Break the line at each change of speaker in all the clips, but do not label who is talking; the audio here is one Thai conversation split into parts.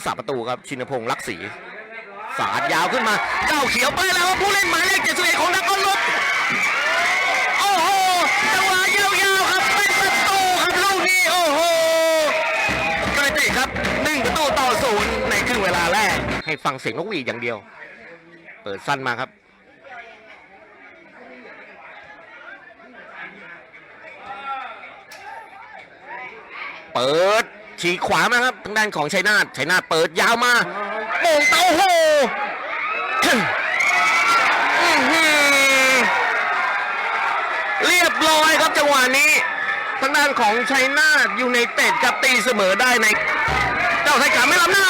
ผู้สาประตูครับชินพงษ์ลักษีสาดยาวขึ้นมาเจ้าเขียวไปแล้วผู้เล่นหมายเลขเจ็ดสิบเอ็ดของนักกอล์ฟโอ้โหจังหวะยาวๆครับเป็นประตูครับลูกนี้โอ้โหสถิติครับหนึ่งประตูต่อศูนย์ในครึ่งเวลาแรก ให้ฟังเสียงนกหวีดอย่างเดียว เปิดสั้นมาครับเปิด ฉีกขวามาครับทางด้านของชัยนาทชัยนาทเปิดยาวมาโป่งเต้าโหเรียบร้อยครับจังหวะนี้ทางด้านของชัยนาทยูไนเต็ดกับตีเสมอได้ใน เจ้าไทยกาไม่ลำหน้า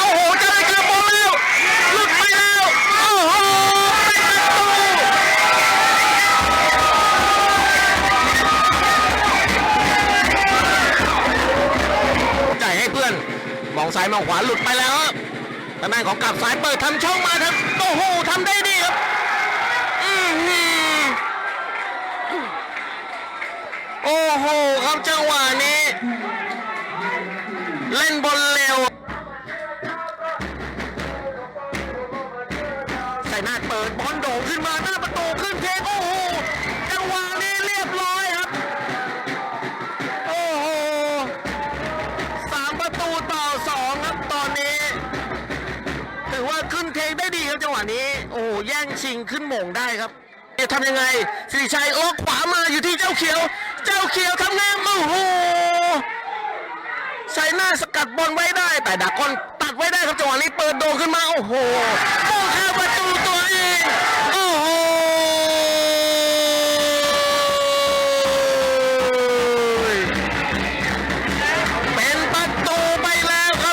องซ้ายมองขวาหลุดไปแล้วครับทางด้านของกลับซ้ายเปิดทำช่องมาครับโอ้โหทำได้ดีครับอื้อหือโอ้โหครับจังหวะนี้ เล่นบอลเร็วใส่หน้าเปิดบอลโด่งขึ้นมาหน้าประตูขึ้นเทโอ้โห เทคได้ดีครับจังหวะนี้ โอ้โหแย่งชิงขึ้นหม่งได้ครับจะทำยังไงสิริชัยโอกขวามาอยู่ที่เจ้าเขียว เจ้าเขียวทำงานโอ้โหใส่หน้าสกัดบอลไว้ได้ แต่ดักคอนตัดไว้ได้ครับจังหวะนี้เปิดโด่งขึ้นมา โอ้โหโอ้แค่ประ